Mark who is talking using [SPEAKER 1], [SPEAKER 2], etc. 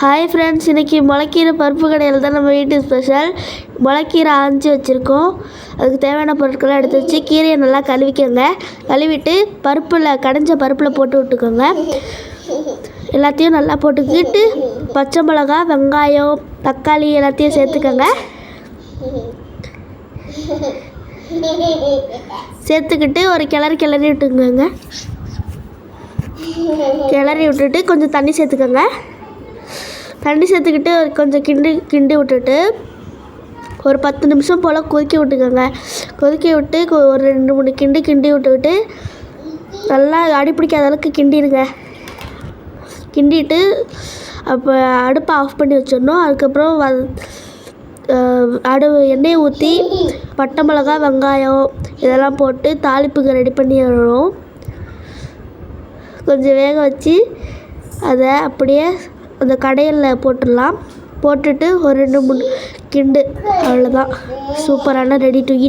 [SPEAKER 1] Hi friends இன்றைக்கி முளைக்கீரை பருப்பு கடையில் தான் நம்ம வீட்டு ஸ்பெஷல் முளைக்கீரை ஆஞ்சி வச்சுருக்கோம். அதுக்கு தேவையான பொருட்கள்லாம் எடுத்து வச்சு கீரையை நல்லா கழுவிக்கோங்க. கழுவிட்டு பருப்பில் கடைஞ்ச பருப்பில் போட்டு விட்டுக்கோங்க. எல்லாத்தையும் நல்லா போட்டுக்கிட்டு பச்சை மிளகா வெங்காயம் தக்காளி எல்லாத்தையும் சேர்த்துக்கோங்க. சேர்த்துக்கிட்டு ஒரு கிளறி கிளறி விட்டுக்கோங்க. கிளறி விட்டுட்டு கொஞ்சம் தண்ணி சேர்த்துக்கோங்க. தண்ணி சேர்த்துக்கிட்டு கொஞ்சம் கிண்டி கிண்டி விட்டுட்டு ஒரு பத்து நிமிஷம் போல் கொதிக்க விட்டுக்கோங்க. கொதிக்க விட்டு ஒரு ரெண்டு மூணு கிண்டி கிண்டி விட்டுக்கிட்டு நல்லா அடி பிடிக்காத அளவுக்கு கிண்டிடுங்க. கிண்டிட்டு அப்போ அடுப்பை ஆஃப் பண்ணி வச்சிடணும். அதுக்கப்புறம் வ அடு எண்ணெயை ஊற்றி பட்டை மிளகா வெங்காயம் இதெல்லாம் போட்டு தாளிப்புக்கு ரெடி பண்ணிடணும் கொஞ்சம் வேக வச்சு அதை அப்படியே அந்த கடையில் போட்டுடலாம். போட்டுட்டு ஒரு ரெண்டு மூணு கிண்டு. அவ்வளோதான் சூப்பரான ரெடி டு ஈட்